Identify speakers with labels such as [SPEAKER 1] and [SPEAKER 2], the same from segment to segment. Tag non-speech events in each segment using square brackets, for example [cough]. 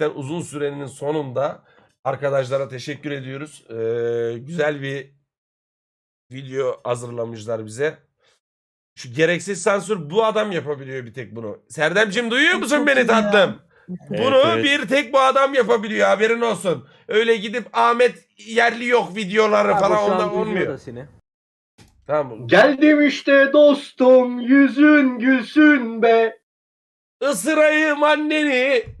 [SPEAKER 1] gerçekten uzun sürenin sonunda arkadaşlara teşekkür ediyoruz. Ee, güzel bir video hazırlamışlar bize. Şu gereksiz sansür bu adam yapabiliyor bir tek bunu. Serdemcim duyuyor musun
[SPEAKER 2] Çok
[SPEAKER 1] beni tatlım?
[SPEAKER 2] ya.
[SPEAKER 1] Bunu
[SPEAKER 3] Evet, evet.
[SPEAKER 1] bir tek bu adam yapabiliyor haberin olsun. Öyle gidip Ahmet yerli yok videoları
[SPEAKER 4] Abi
[SPEAKER 1] falan ondan olmuyor. Tamam.
[SPEAKER 5] Geldim işte dostum yüzün gülsün be.
[SPEAKER 1] Isırayım anneni.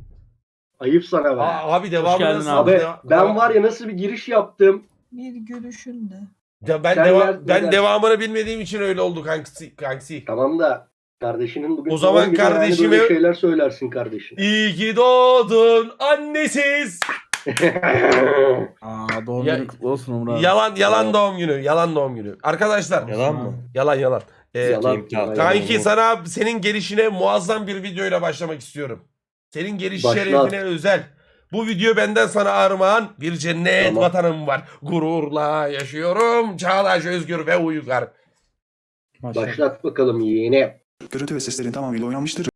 [SPEAKER 5] Ayıp sana be.
[SPEAKER 1] Aa, abi devamı
[SPEAKER 3] geldin
[SPEAKER 1] nasıl?
[SPEAKER 5] Abi
[SPEAKER 1] Deva-
[SPEAKER 5] ben var ya nasıl bir giriş yaptım.
[SPEAKER 2] Bir gülüşünde.
[SPEAKER 1] Ya ben
[SPEAKER 5] Sen
[SPEAKER 1] deva-
[SPEAKER 5] ver-
[SPEAKER 1] ben
[SPEAKER 5] ver.
[SPEAKER 1] devamını bilmediğim için öyle oldu kankisi. kankisi.
[SPEAKER 5] Tamam da kardeşinin bugün
[SPEAKER 1] O zaman
[SPEAKER 5] doğum günü, yani
[SPEAKER 1] kardeşime-
[SPEAKER 5] böyle şeyler söylersin kardeşin.
[SPEAKER 1] İyi ki doğdun annesiz. [laughs]
[SPEAKER 3] Aa doğum
[SPEAKER 1] Ya-
[SPEAKER 3] günün kutlu olsun Umur abi.
[SPEAKER 1] Yalan yalan doğum günü. Yalan doğum günü. Arkadaşlar
[SPEAKER 3] Yalan mı?
[SPEAKER 1] yalan yalan. Ee,
[SPEAKER 5] Yalan.
[SPEAKER 3] imkan.
[SPEAKER 1] Kanki sana senin gelişine muazzam bir videoyla başlamak istiyorum. Senin geliş
[SPEAKER 5] Başla.
[SPEAKER 1] şerefine özel. Bu video benden sana armağan. Bir cennet
[SPEAKER 5] Tamam.
[SPEAKER 1] vatanım var. Gururla yaşıyorum. Çağdaş, özgür ve uygar.
[SPEAKER 5] Başlat bakalım yeğeni.
[SPEAKER 6] Görüntü ve seslerin tamamıyla oynanmıştır.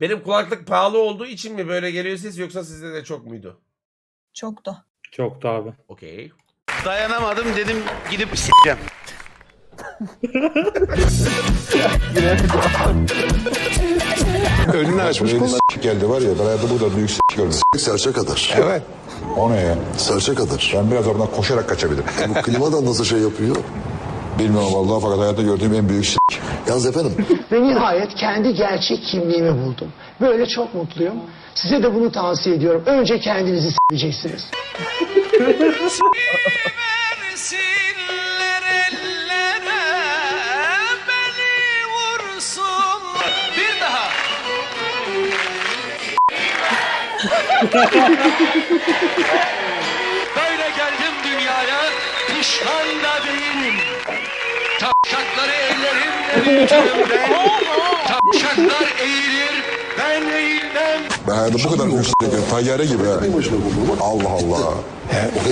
[SPEAKER 1] Benim kulaklık pahalı olduğu için mi böyle geliyor ses yoksa sizde de çok muydu?
[SPEAKER 2] Çok da.
[SPEAKER 3] Çoktu abi.
[SPEAKER 1] Okey.
[SPEAKER 7] Dayanamadım dedim gidip s**eceğim.
[SPEAKER 8] Önünü açmış kullan. geldi var ya ben hayatımda burada büyük s*** gördüm.
[SPEAKER 9] Serçe kadar.
[SPEAKER 8] Evet. O ne ya?
[SPEAKER 9] Serçe kadar.
[SPEAKER 8] Ben biraz oradan koşarak kaçabilirim.
[SPEAKER 9] Bu klimadan nasıl şey yapıyor?
[SPEAKER 8] Bilmiyorum vallahi fakat hayatta gördüğüm en büyük s***.
[SPEAKER 9] Yalnız efendim [laughs]
[SPEAKER 10] Ve nihayet kendi gerçek kimliğimi buldum. Böyle çok mutluyum. Size de bunu tavsiye ediyorum. Önce kendinizi seveceksiniz.
[SPEAKER 7] Versinler ellere beni vursun. Bir daha. Böyle geldim dünyaya pişman da değilim. Tavşakları ellerimle büyütürüm. Tavşaklar eğilir ben eğilmem.
[SPEAKER 8] Ben hayatımda bu kadar büyük s*** gördüm. Tayyare gibi ha. Allah Allah.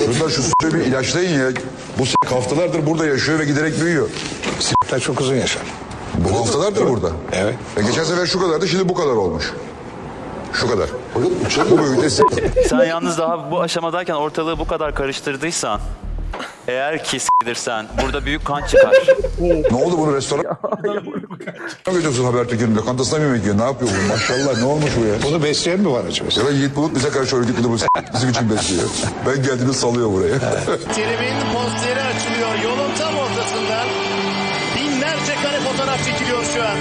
[SPEAKER 8] Çocuklar şu s***ü bir ilaçlayın ya. Bu s*** haftalardır burada yaşıyor ve giderek büyüyor. S***ler çok uzun yaşar. Bu haftalardır burada. Evet. Ve geçen sefer şu kadardı şimdi bu kadar olmuş. Şu kadar. Bu s***.
[SPEAKER 11] Sen yalnız daha bu aşamadayken ortalığı bu kadar karıştırdıysan eğer ki s**dirsen burada büyük kan çıkar. [laughs]
[SPEAKER 8] Ne oldu bunu restoran? Ne götürsün Habertürk'ün lokantasına mı yemek yiyor? Ne yapıyor bu? Maşallah ne olmuş bu ya? Bunu besleyen mi var acaba? Ya da Yiğit Bulut bize karşı örgütlü bu s- bizim için besliyor. Ben geldiğinde salıyor buraya.
[SPEAKER 7] Tribün posteri açılıyor yolun tam ortasından. Binlerce kare fotoğraf çekiliyor şu an.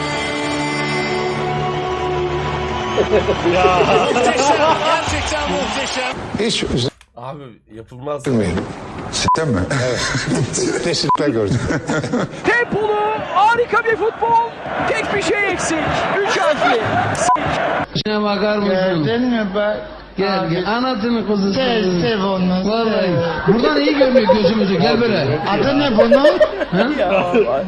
[SPEAKER 7] muhteşem, gerçekten muhteşem.
[SPEAKER 8] Hiç
[SPEAKER 1] Abi yapılmaz.
[SPEAKER 8] üzülmeyelim. Sitten mi? Evet. [laughs] Teşekkürler gördüm. [laughs]
[SPEAKER 4] Tempolu harika bir futbol. Tek bir şey eksik. Üç harfli.
[SPEAKER 10] Şuna bakar mısın? Geldin mi bak? Gel gel. Anasını kuzusu. Sev sev onu. Vallahi. Buradan iyi görünüyor gözümüzü. Gel böyle. Adı ne bunun?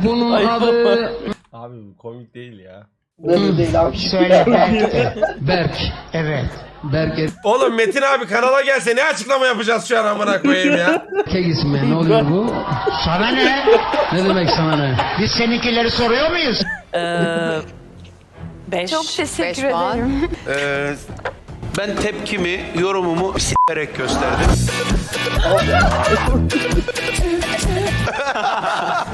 [SPEAKER 10] Bunun adı...
[SPEAKER 1] Abi bu komik değil ya.
[SPEAKER 5] Böyle değil abi.
[SPEAKER 10] Söyle Berk. Berk. Evet. Berk
[SPEAKER 1] Oğlum Metin abi kanala gelse ne açıklama yapacağız şu an amına koyayım ya.
[SPEAKER 10] erkek ismi. Ne oluyor bu? Sana ne? Ne demek sana ne? Biz seninkileri soruyor muyuz?
[SPEAKER 2] Çok teşekkür ederim.
[SPEAKER 7] Ee, ben tepkimi, yorumumu s**erek gösterdim. [laughs]